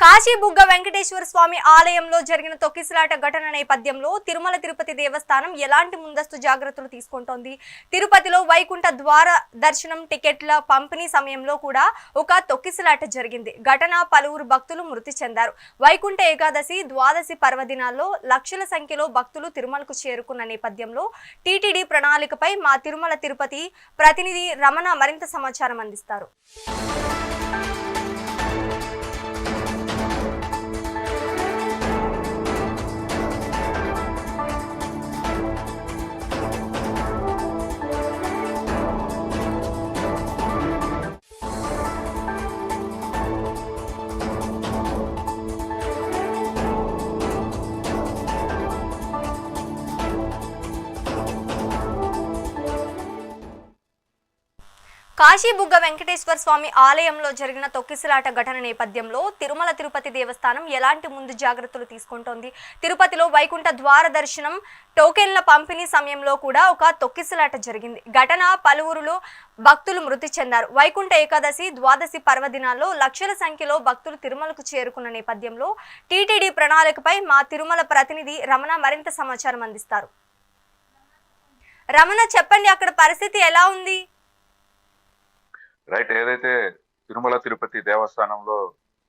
కాశీ బుగ్గ వెంకటేశ్వర స్వామి ఆలయంలో జరిగిన తొక్కిసలాట ఘటన నేపథ్యంలో తిరుమల తిరుపతి దేవస్థానం ఎలాంటి ముందస్తు జాగ్రత్తలు తీసుకుంటోంది? తిరుపతిలో వైకుంఠ ద్వార దర్శనం టికెట్ల పంపిణీ సమయంలో కూడా ఒక తొక్కిసలాట జరిగింది. ఘటన పలువురు భక్తులు మృతి చెందారు. వైకుంఠ ఏకాదశి ద్వాదశి పర్వదినాల్లో లక్షల సంఖ్యలో భక్తులు తిరుమలకు చేరుకున్న నేపథ్యంలో టీటీడీ ప్రణాళికపై మా తిరుమల తిరుపతి ప్రతినిధి రమణ మరింత సమాచారం అందిస్తారు. కాశీబుగ్గ వెంకటేశ్వర స్వామి ఆలయంలో జరిగిన తొక్కిసలాట ఘటన నేపథ్యంలో తిరుమల తిరుపతి దేవస్థానం ఎలాంటి ముందు జాగ్రత్తలు తీసుకుంటోంది? తిరుపతిలో వైకుంఠ ద్వార దర్శనం టోకెన్ల పంపిణీ సమయంలో కూడా ఒక తొక్కిసలాట జరిగింది. ఘటన పలువురులో భక్తులు మృతి చెందారు. వైకుంఠ ఏకాదశి ద్వాదశి పర్వదినాల్లో లక్షల సంఖ్యలో భక్తులు తిరుమలకు చేరుకున్న నేపథ్యంలో టీటీడీ ప్రణాళికపై మా తిరుమల ప్రతినిధి రమణ మరింత సమాచారం అందిస్తారు. రమణ చెప్పండి అక్కడ పరిస్థితి ఎలా ఉంది? రైట్ ఏదైతే తిరుమల తిరుపతి దేవస్థానంలో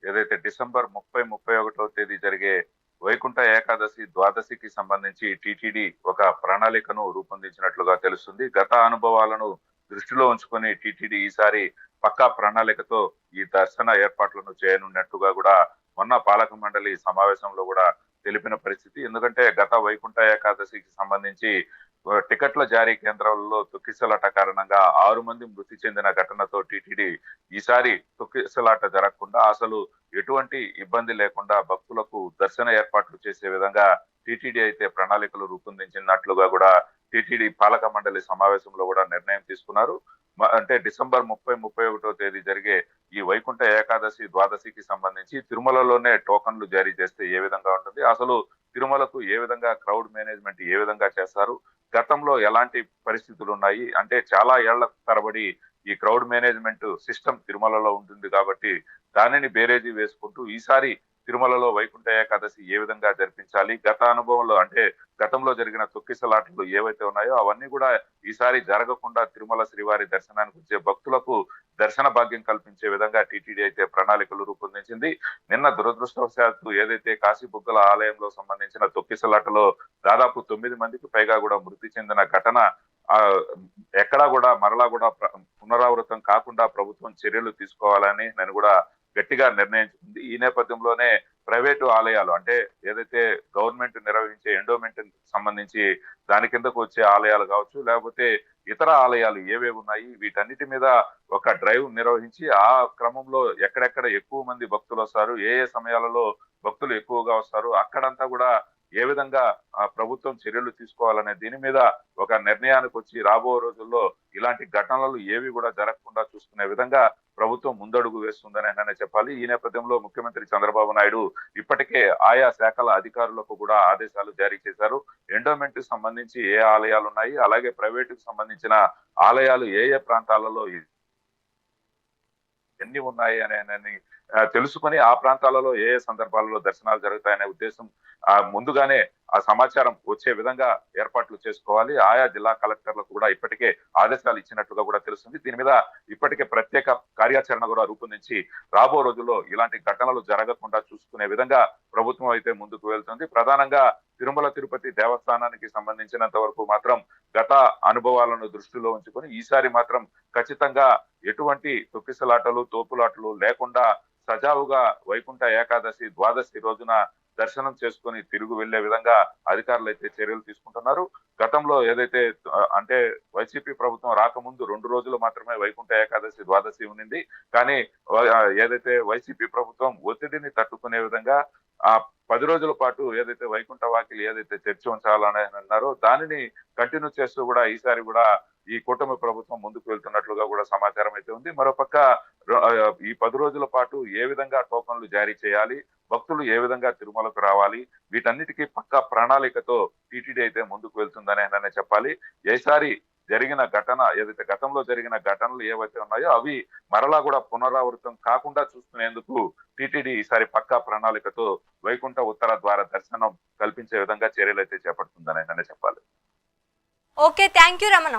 ఏదైతే డిసెంబర్ ముప్పై ముప్పై ఒకటో తేదీ జరిగే వైకుంఠ ఏకాదశి ద్వాదశికి సంబంధించి టిటిడి ఒక ప్రణాళికను రూపొందించినట్లుగా తెలుస్తుంది. గత అనుభవాలను దృష్టిలో ఉంచుకొని టిటిడి ఈసారి పక్కా ప్రణాళికతో ఈ దర్శన ఏర్పాట్లను చేయనున్నట్టుగా కూడా మొన్న పాలక మండలి సమావేశంలో కూడా తెలిపిన పరిస్థితి. ఎందుకంటే గత వైకుంఠ ఏకాదశికి సంబంధించి టికెట్ల జారీ కేంద్రాలలో తొక్కిసలాట కారణంగా ఆరు మంది మృతి చెందిన ఘటనతో టీటీడీ ఈసారి తొక్కిసలాట జరగకుండా అసలు ఎటువంటి ఇబ్బంది లేకుండా భక్తులకు దర్శన ఏర్పాట్లు చేసే విధంగా టీటీడీ అయితే ప్రణాళికలు రూపొందించినట్లుగా కూడా టీటీడీ పాలక మండలి సమావేశంలో కూడా నిర్ణయం తీసుకున్నారు. అంటే డిసెంబర్ ముప్పై ముప్పై ఒకటో తేదీ జరిగే ఈ వైకుంఠ ఏకాదశి ద్వాదశికి సంబంధించి తిరుమలలోనే టోకన్లు జారీ చేస్తే ఏ విధంగా ఉంటుంది? అసలు తిరుమలకు ఏ విధంగా క్రౌడ్ మేనేజ్మెంట్ ఏ విధంగా చేస్తారు? గతంలో ఎలాంటి పరిస్థితులు ఉన్నాయి? అంటే చాలా ఏళ్ళ తరబడి ఈ క్రౌడ్ మేనేజ్మెంట్ సిస్టమ్ తిరుమలలో ఉంటుంది కాబట్టి దానిని బేరేజీ వేసుకుంటూ ఈసారి తిరుమలలో వైకుంఠ ఏకాదశి ఏ విధంగా జరిపించాలి? గత అనుభవంలో అంటే గతంలో జరిగిన తొక్కిసలాటలు ఏవైతే ఉన్నాయో అవన్నీ కూడా ఈసారి జరగకుండా తిరుమల శ్రీవారి దర్శనానికి వచ్చే భక్తులకు దర్శన భాగ్యం కల్పించే విధంగా టీటీడీ అయితే ప్రణాళికలు రూపొందించింది. నిన్న దురదృష్టవశాత్తు ఏదైతే కాశీబుగ్గల ఆలయంలో సంబంధించిన తొక్కిసలాటలో దాదాపు తొమ్మిది మందికి పైగా కూడా మృతి చెందిన ఘటన ఎక్కడా కూడా మరలా కూడా పునరావృతం కాకుండా ప్రభుత్వం చర్యలు తీసుకోవాలని నేను కూడా గట్టిగా నిర్ణయించుకుంది. ఈ నేపథ్యంలోనే ప్రైవేటు ఆలయాలు అంటే ఏదైతే గవర్నమెంట్ నిర్వహించే ఎండోమెంట్ సంబంధించి దాని కిందకు వచ్చే ఆలయాలు కావచ్చు లేకపోతే ఇతర ఆలయాలు ఏవే ఉన్నాయి వీటన్నిటి మీద ఒక డ్రైవ్ నిర్వహించి ఆ క్రమంలో ఎక్కడెక్కడ ఎక్కువ మంది భక్తులు వస్తారు ఏ ఏ సమయాలలో భక్తులు ఎక్కువగా వస్తారు అక్కడంతా కూడా ఏ విధంగా ఆ ప్రభుత్వం చర్యలు తీసుకోవాలనే దీని మీద ఒక నిర్ణయానికి వచ్చి రాబో రోజుల్లో ఇలాంటి ఘటనలు ఏవి కూడా జరగకుండా చూసుకునే విధంగా ప్రభుత్వం ముందడుగు వేస్తుందని ఆయన చెప్పాలి. ఈ నేపథ్యంలో ముఖ్యమంత్రి చంద్రబాబు నాయుడు ఇప్పటికే ఆయా శాఖల అధికారులకు కూడా ఆదేశాలు జారీ చేశారు. ఎండోమెంట్ సంబంధించి ఏ ఆలయాలు ఉన్నాయి? అలాగే ప్రైవేటుకు సంబంధించిన ఆలయాలు ఏ ఏ ప్రాంతాలలో ఎన్ని ఉన్నాయి అనే అని, తెలుసుకొని ఆ ప్రాంతాలలో ఏ ఏ సందర్భాలలో దర్శనాలు జరుగుతాయనే ఉద్దేశం ముందుగానే ఆ సమాచారం వచ్చే విధంగా ఏర్పాట్లు చేసుకోవాలి. ఆయా జిల్లా కలెక్టర్లకు కూడా ఇప్పటికే ఆదేశాలు ఇచ్చినట్లుగా కూడా తెలుస్తుంది. దీని మీద ఇప్పటికే ప్రత్యేక కార్యాచరణ కూడా రూపొందించి రాబో రోజుల్లో ఇలాంటి ఘటనలు జరగకుండా చూసుకునే విధంగా ప్రభుత్వం అయితే ముందుకు వెళ్తుంది. ప్రధానంగా తిరుమల తిరుపతి దేవస్థానానికి సంబంధించినంత వరకు మాత్రం గత అనుభవాలను దృష్టిలో ఉంచుకొని ఈసారి మాత్రం ఖచ్చితంగా ఎటువంటి తొక్కిసలాటలు తోపులాటలు లేకుండా సజావుగా వైకుంఠ ఏకాదశి ద్వాదశి రోజున దర్శనం చేసుకొని తిరుగు వెళ్ళే విధంగా అధికారులు అయితే చర్యలు తీసుకుంటున్నారు. గతంలో ఏదైతే అంటే వైసీపీ ప్రభుత్వం రాకముందు రెండు రోజులు మాత్రమే వైకుంఠ ఏకాదశి ద్వాదశి ఉండింది కానీ ఏదైతే వైసీపీ ప్రభుత్వం ఒత్తిడిని తట్టుకునే విధంగా ఆ పది రోజుల పాటు ఏదైతే వైకుంఠ వాకిలి ఏదైతే చర్చ ఉంచాలని అన్నారో దానిని కంటిన్యూ చేస్తూ కూడా ఈసారి కూడా ఈ కూటమి ప్రభుత్వం ముందుకు వెళ్తున్నట్లుగా కూడా సమాచారం అయితే ఉంది. మరోపక్క ఈ పది రోజుల పాటు ఏ విధంగా టోకన్లు జారీ చేయాలి భక్తులు ఏ విధంగా తిరుమలకు రావాలి? వీటన్నిటికీ పక్కా ప్రణాళికతో టీటీడీ అయితే ముందుకు వెళ్తుందని ఆయన చెప్పాలి. ఏసారి జరిగిన ఘటన ఏదైతే గతంలో జరిగిన ఘటనలు ఏవైతే ఉన్నాయో అవి మరలా కూడా పునరావృతం కాకుండా చూసుకునేందుకు టిటిడి ఈసారి పక్కా ప్రణాళికతో వైకుంఠ ఉత్తర ద్వారా దర్శనం కల్పించే విధంగా చర్యలు అయితే చేపడుతుందని చెప్పాలి. Okay thank you Ramana.